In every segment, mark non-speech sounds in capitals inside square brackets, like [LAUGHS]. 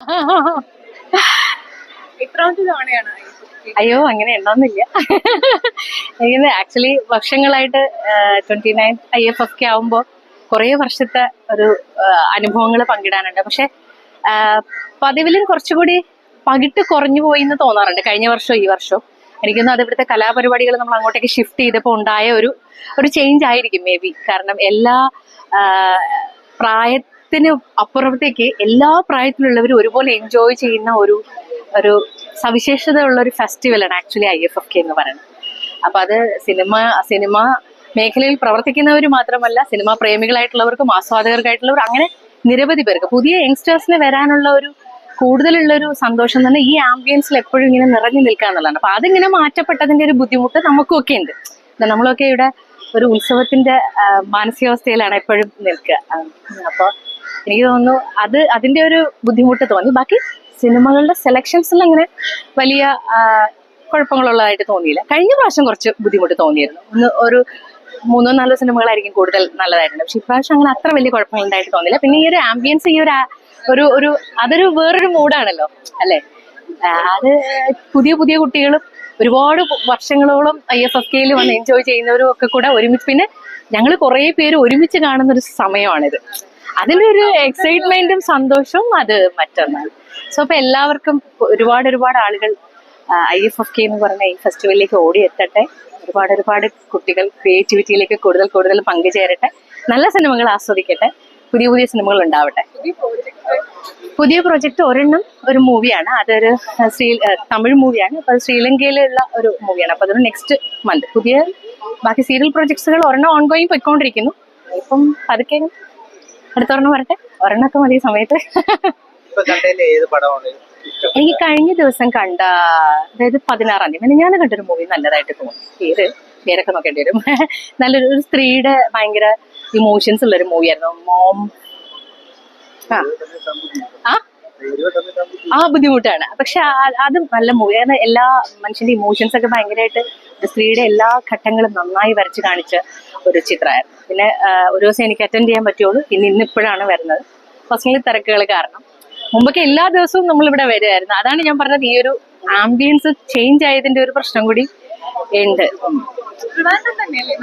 [LAUGHS] അയ്യോ അങ്ങനെ ഉണ്ടോന്നില്ല എനിക്ക് ആക്ച്വലി വർഷങ്ങളായിട്ട് ട്വന്റി നയൻ ഐ എഫ് ഒക്കെ ആവുമ്പോ കുറേ വർഷത്തെ ഒരു അനുഭവങ്ങൾ പങ്കിടാനുണ്ട്. പക്ഷെ പതിവിലും കുറച്ചുകൂടി പകിട്ട് കുറഞ്ഞു പോയി എന്ന് തോന്നാറുണ്ട്. കഴിഞ്ഞ വർഷവും ഈ വർഷവും എനിക്കൊന്നും അത് ഇവിടുത്തെ കലാപരിപാടികൾ നമ്മൾ അങ്ങോട്ടേക്ക് ഷിഫ്റ്റ് ചെയ്തപ്പോൾ ഉണ്ടായ ഒരു ഒരു ചേഞ്ച് ആയിരിക്കും മേ ബി കാരണം എല്ലാ ആ, പ്രായത്തിന് അപ്പുറത്തേക്ക് എല്ലാ പ്രായത്തിലുള്ളവരും ഒരുപോലെ എൻജോയ് ചെയ്യുന്ന ഒരു ഒരു സവിശേഷത ഉള്ള ഒരു ഫെസ്റ്റിവലാണ് actually I F F K എന്ന് പറയുന്നത്. അപ്പൊ അത് സിനിമ സിനിമ മേഖലയിൽ പ്രവർത്തിക്കുന്നവർ മാത്രമല്ല സിനിമാ പ്രേമികളായിട്ടുള്ളവർക്കും ആസ്വാദകർക്കായിട്ടുള്ളവർ അങ്ങനെ നിരവധി പേർക്ക് പുതിയ യങ്സ്റ്റേഴ്സിന് വരാനുള്ള ഒരു കൂടുതലുള്ള ഒരു സന്തോഷം തന്നെ ഈ ആംബിയൻസിൽ എപ്പോഴും ഇങ്ങനെ നിറഞ്ഞു നിൽക്കുക എന്നുള്ളതാണ്. അപ്പൊ അതിങ്ങനെ മാറ്റപ്പെട്ടതിന്റെ ഒരു ബുദ്ധിമുട്ട് നമുക്കൊക്കെ ഉണ്ട്. നമ്മളൊക്കെ ഇവിടെ ഒരു ഉത്സവത്തിന്റെ മാനസികാവസ്ഥയിലാണ് എപ്പോഴും നിൽക്കുക. അപ്പോൾ എനിക്ക് തോന്നുന്നു അത് അതിന്റെ ഒരു ബുദ്ധിമുട്ട് തോന്നി. ബാക്കി സിനിമകളുടെ സെലക്ഷൻസിൽ അങ്ങനെ വലിയ കുഴപ്പങ്ങളുള്ളതായിട്ട് തോന്നിയില്ല. കഴിഞ്ഞ പ്രാവശ്യം കുറച്ച് ബുദ്ധിമുട്ട് തോന്നിയിരുന്നു. ഒന്ന് ഒരു മൂന്നോ നാലോ സിനിമകളായിരിക്കും കൂടുതൽ നല്ലതായിട്ടുണ്ട് പക്ഷെ ഇപ്രാവശ്യം അങ്ങനെ അത്ര വലിയ കുഴപ്പങ്ങളുണ്ടായിട്ട് തോന്നില്ല പിന്നെ ഈ ഒരു ആംബിയൻസ് ഈ ഒരു ഒരു ഒരു അതൊരു വേറൊരു മൂഡാണല്ലോ അല്ലെ? അത് പുതിയ പുതിയ കുട്ടികളും ഒരുപാട് വർഷങ്ങളോളം ഐ എഫ് എഫ് കെയിൽ വന്ന് എൻജോയ് ചെയ്യുന്നവരും ഒക്കെ കൂടെ ഒരുമിച്ച്. പിന്നെ ഞങ്ങൾ കുറേ പേര് ഒരുമിച്ച് കാണുന്ന ഒരു സമയമാണിത്. അതിന്റെ ഒരു എക്സൈറ്റ്മെന്റും സന്തോഷവും അത് മറ്റൊന്നാണ്. സോ അപ്പൊ എല്ലാവർക്കും ഒരുപാട് ഒരുപാട് ആളുകൾ ഐ എഫ് എഫ് കെ എന്ന് പറഞ്ഞ ഈ ഫെസ്റ്റിവലിലേക്ക് ഓടി എത്തട്ടെ. ഒരുപാട് ഒരുപാട് കുട്ടികൾ ക്രിയേറ്റിവിറ്റിയിലേക്ക് കൂടുതൽ കൂടുതൽ പങ്കുചേരട്ടെ. നല്ല സിനിമകൾ ആസ്വദിക്കട്ടെ. പുതിയ പുതിയ സിനിമകൾ ഉണ്ടാവട്ടെ. പുതിയ പ്രൊജക്ട് ഒരെണ്ണം ഒരു മൂവിയാണ് അതൊരു ശ്രീ തമിഴ് മൂവിയാണ് അപ്പൊ ശ്രീലങ്കയിലുള്ള ഒരു മൂവിയാണ് അപ്പൊ അതൊരു നെക്സ്റ്റ് മന്ത് പുതിയ ബാക്കി സീരിയൽ പ്രൊജക്ട്സുകൾ ഒരെണ്ണം ഓൺഗോയിങ് പോയിക്കൊണ്ടിരിക്കുന്നു. ഇപ്പം പതുക്കെ അടുത്തൊരെണ്ണം വരട്ടെ. ഒരെണ്ണൊക്കെ മതി സമയത്ത്. എനിക്ക് കഴിഞ്ഞ ദിവസം കണ്ട അതായത് പതിനാറാം തീയതി ഞാൻ കണ്ടൊരു മൂവി നല്ലതായിട്ട് തോന്നി. പേര് പേരൊക്കെ നോക്കേണ്ടി വരും. [LAUGHS] നല്ലൊരു ഒരു സ്ത്രീയുടെ ഭയങ്കര ഇമോഷൻസ് ഉള്ളൊരു മൂവിയായിരുന്നു മോം ആ? ആ ബുദ്ധിമുട്ടാണ്. പക്ഷെ അത് നല്ല മൂവി. കാരണം എല്ലാ മനുഷ്യന്റെ ഇമോഷൻസ് ഒക്കെ ഭയങ്കരമായിട്ട് സ്ത്രീയുടെ എല്ലാ ഘട്ടങ്ങളും നന്നായി വരച്ച് കാണിച്ച ഒരു ചിത്രമായിരുന്നു. പിന്നെ ഒരു ദിവസം എനിക്ക് അറ്റൻഡ് ചെയ്യാൻ പറ്റുള്ളൂ. പിന്നെ ഇന്ന് ഇപ്പോഴാണ് വരുന്നത്. പേഴ്സണലി തിരക്കുകൾ കാരണം. മുമ്പൊക്കെ എല്ലാ ദിവസവും നമ്മൾ ഇവിടെ വരുമായിരുന്നു അതാണ് ഞാൻ പറഞ്ഞത്. ഈ ഒരു ആംബിയൻസ് ചേഞ്ച് ആയതിന്റെ ഒരു പ്രശ്നം കൂടി ഉണ്ട്.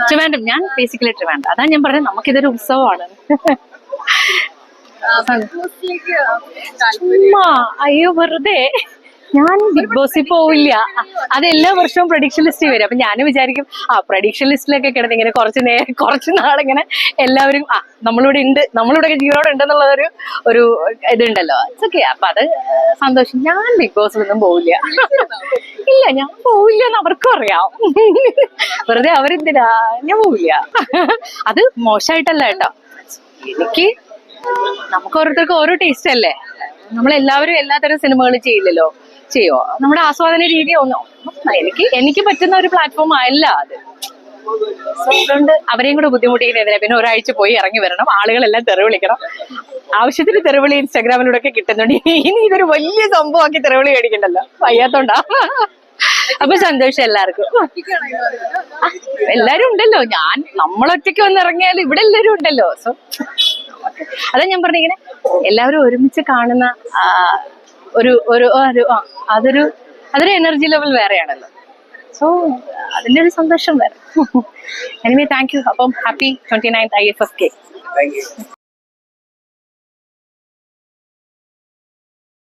ട്രിവാൻഡം ഞാൻ ബേസിക്കലി ട്രിവാൻഡം അതാണ് ഞാൻ പറഞ്ഞത്. നമുക്കിതൊരു ഉത്സവമാണ്. [LAUGHS] അയ്യോ വെറുതെ. ഞാൻ ബിഗ് ബോസിൽ പോവില്ല. അത് എല്ലാ വർഷവും പ്രഡിക്ഷൻ ലിസ്റ്റിൽ വരും. അപ്പൊ ഞാൻ വിചാരിക്കും ആ പ്രഡിക്ഷൻ ലിസ്റ്റിലൊക്കെ കിടന്ന് ഇങ്ങനെ കുറച്ച് നേരം കുറച്ച് നാളിങ്ങനെ എല്ലാവരും ആ നമ്മളിവിടെ ഉണ്ട് നമ്മളിവിടെ ജീവനോട് ഉണ്ടെന്നുള്ള ഒരു ഒരു ഇതുണ്ടല്ലോ. ഓക്കെ അപ്പൊ അത് സന്തോഷം. ഞാൻ ബിഗ് ബോസിൽ ഒന്നും പോവില്ല. ഇല്ല ഞാൻ പോവില്ല എന്ന് അവർക്കും അറിയാം. വെറുതെ അവരെന്തിനാ? ഞാൻ പോവില്ല. അത് മോശമായിട്ടല്ല കേട്ടോ. എനിക്ക് നമുക്ക് ഓരോരുത്തർക്ക് ഓരോ ടേസ്റ്റ് അല്ലേ? നമ്മൾ എല്ലാവരും എല്ലാത്തരം സിനിമകളും ചെയ്യില്ലല്ലോ? ചെയ്യോ? നമ്മുടെ ആസ്വാദന രീതി ഒന്നും എനിക്ക് എനിക്ക് പറ്റുന്ന ഒരു പ്ലാറ്റ്ഫോം അല്ല അത്. അവരെയും കൂടെ ബുദ്ധിമുട്ടിക്കുന്നതിനെ പിന്നെ ഒരാഴ്ച പോയി ഇറങ്ങി വരണം. ആളുകളെല്ലാം തെറി വിളിക്കണം. ആവശ്യത്തിന് തെറിവിളി ഇൻസ്റ്റാഗ്രാമിലൂടെ ഒക്കെ കിട്ടുന്നുണ്ട്. ഇനി ഇതൊരു വലിയ സംഭവമാക്കി തെറിവിളി മേടിക്കണ്ടല്ലോ? വയ്യാത്തോണ്ടാ. അപ്പൊ സന്തോഷം എല്ലാവർക്കും? എല്ലാരും ഉണ്ടല്ലോ. ഞാൻ നമ്മളൊറ്റയ്ക്ക് വന്നിറങ്ങിയാലും ഇവിടെ എല്ലാരും ഉണ്ടല്ലോ. സോ അതാ ഞാൻ പറഞ്ഞിങ്ങനെ എല്ലാവരും ഒരുമിച്ച് കാണുന്ന ഒരു ഒരു അതൊരു അതൊരു എനർജി ലെവൽ വേറെയാണല്ലോ. സോ അതിന്റെ ഒരു സന്തോഷം വേറെ. എനിവേ താങ്ക് യു അപ്പം happy twenty ninth I F F K